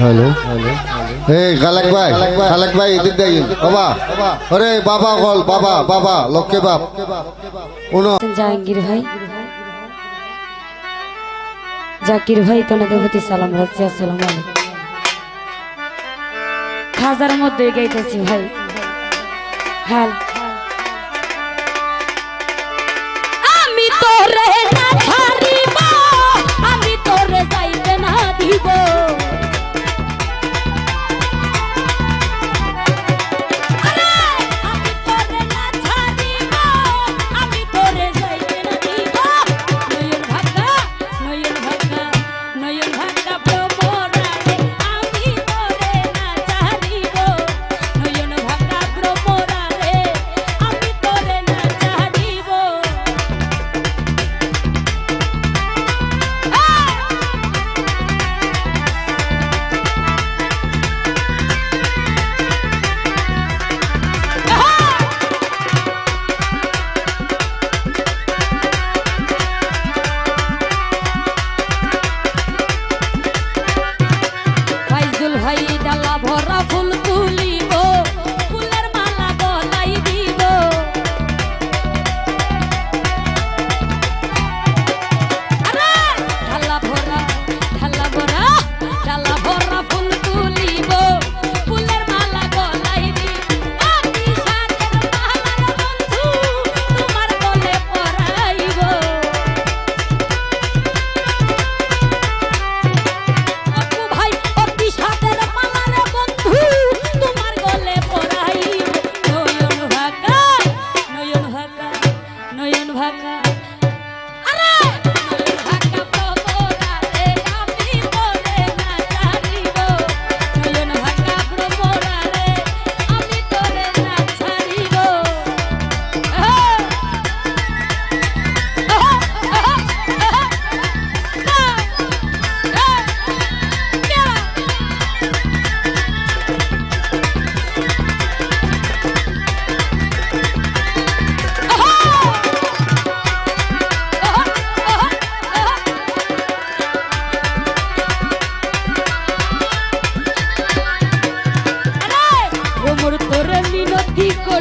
Hello. এই খালাক ভাই খালাক ভাই, এদিক দেখি বাবা, আরে বাবা বল বাবা বাবা, লক্ষ্মী বাপ। জাহাঙ্গীর ভাই। জাকির ভাই তোনাদের প্রতি সালাম রাখছি আসসালাম খাজার মধ্যে গাইতেছি ভাই। হ্যাঁ আমি তো রে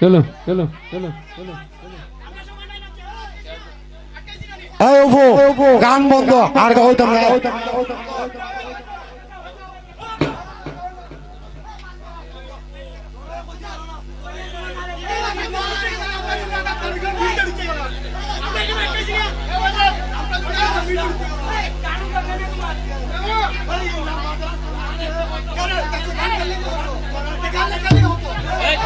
চলো চলো চলো চলো গান বন্ধ আর হইতাম না